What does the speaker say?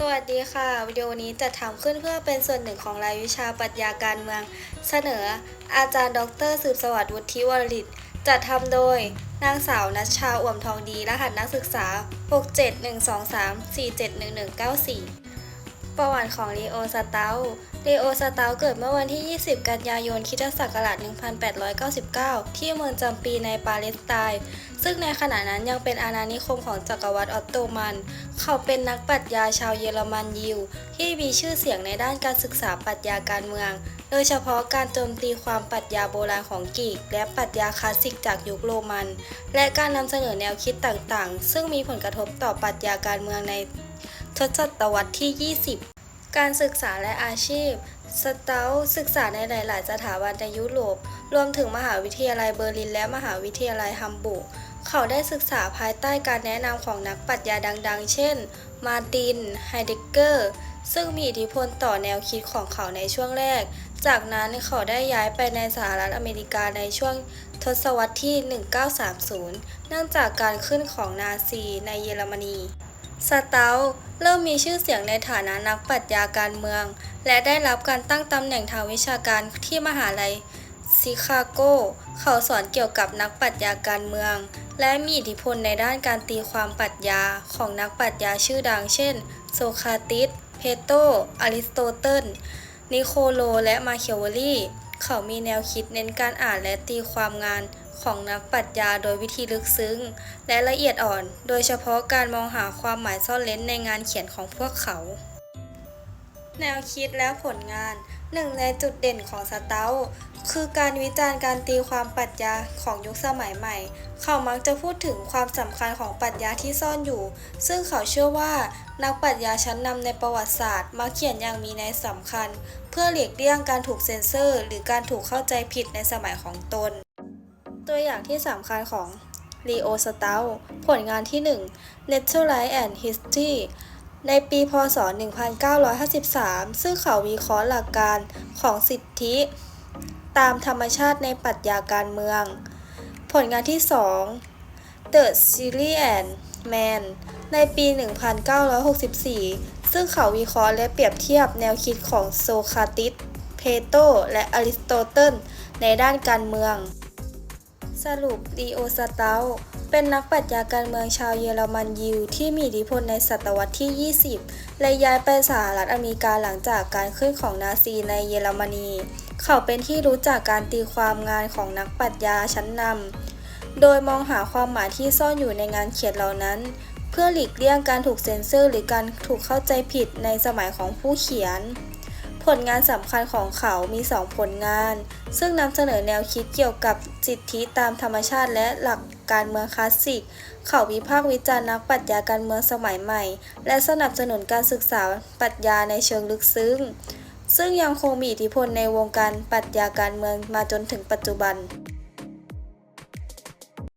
สวัสดีค่ะ วิดีโอนี้จะทำขึ้นเพื่อเป็นส่วนหนึ่งของรายวิชาปรัชญาการเมือง เสนอ อาจารย์ ดร สืบสวัสดิ์วุฒิวรลิตจัดทำโดย นางสาวนัชชาอ่วมทองดี รหัสนักศึกษา 67123471194 ประวัติของลีโอสเตาลีโอสเตาเกิดเมื่อวันที่ 20 กันยายนคิศักราช 1899 ที่เมืองจำปีในปาเลสไตน์ ซึ่งในขณะนั้นยังเป็นอาณานิคมของจักรวรรดิออตโตมัน เขาเป็นนักปรัชญาชาวเยอรมันยิว ที่มีชื่อเสียงในด้านการศึกษาปรัชญาการเมือง โดยเฉพาะการโจมตีความปรัชญาโบราณของกรีก และปรัชญาคลาสสิกจากยุคโรมัน และการนำเสนอแนวคิดต่างๆ ซึ่งมีผลกระทบต่อปรัชญาการเมืองใน ทศตวรรษที่ 20 การศึกษาและอาชีพ สเตาศึกษาในหลาย ๆ สถาบันในยุโรป รวมถึงมหาวิทยาลัยเบอร์ลินและมหาวิทยาลัยฮัมบูร์ก เขาได้ศึกษาภายใต้การแนะนำของนักปรัชญาดัง ๆ เช่น มาติน ไฮเดกเกอร์ ซึ่งมีอิทธิพลต่อแนวคิดของเขาในช่วงแรก จากนั้นเขาได้ย้ายไปในสหรัฐอเมริกาในช่วงทศวรรษที่ 1930 เนื่องจากการขึ้นของนาซีในเยอรมนี สเตาเริ่มมีชื่อเสียงในฐานะนักปรัชญาการเมือง และได้รับการตั้งตำแหน่งทางวิชาการที่มหาลัยชิคาโก เขาสอนเกี่ยวกับนักปรัชญาการเมือง และมีอิทธิพลในด้านการตีความปรัชญาของนักปรัชญาชื่อดัง เช่น โซคราติส เพโตอริสโตเติล นิโคโล และมาเคียววลีเขามีแนวคิดเน้นการอ่านและตีความงาน ของนักปรัชญาโดยวิธีลึกซึ้ง และละเอียดอ่อน โดยเฉพาะการมองหาความหมายซ่อนเร้นในงานเขียนของพวกเขา แนวคิดและผลงานหนึ่งในจุดเด่นของสเตาคือการวิจารณ์การตีความปรัชญาของยุคสมัยใหม่ เขามักจะพูดถึงความสำคัญของปรัชญาที่ซ่อนอยู่ ซึ่งเขาเชื่อว่านักปรัชญาชั้นนำในประวัติศาสตร์มักเขียนอย่างมีนัยสำคัญ เพื่อหลีกเลี่ยงการถูกเซ็นเซอร์ หรือการถูกเข้าใจผิดในสมัยของตน ตัวอย่างที่สำคัญของลีโอสเตาผลงานที่ 1 Natural and History ในปีพศ 1953 ซึ่งเขาวิเคราะห์หลักการของสิทธิ ตามธรรมชาติในปรัชญาการเมือง ผลงานที่ 2 The Series and Man ในปี 1964 ซึ่งเขาวิเคราะห์และเปรียบเทียบแนวคิดของโซคราติส เพโต และอริสโตเติลในด้านการเมือง สรุปลีโอสเตาเป็นนักปรัชญาการเมืองชาวเยอรมันยิวที่มีอิทธิพลในศตวรรษที่ 20 และย้ายไปสหรัฐอเมริกาหลังจากการขึ้นของนาซีในเยอรมนี เขาเป็นที่รู้จักการตีความงานของนักปรัชญาชั้นนำ โดยมองหาความหมายที่ซ่อนอยู่ในงานเขียนเหล่านั้น เพื่อหลีกเลี่ยงการถูกเซ็นเซอร์หรือการถูกเข้าใจผิดในสมัยของผู้เขียน ผลงานสำคัญของเขามี 2 ผลงาน ซึ่งนำเสนอแนวคิดเกี่ยวกับสิทธิตามธรรมชาติและหลักการเมืองคลาสสิก เขาวิพากษ์วิจารณ์นักปรัชญาการเมืองสมัยใหม่ และสนับสนุนการศึกษาปรัชญาในเชิงลึกซึ้ง ซึ่งยังคงมีอิทธิพลในวงการปรัชญาการเมืองมาจนถึงปัจจุบัน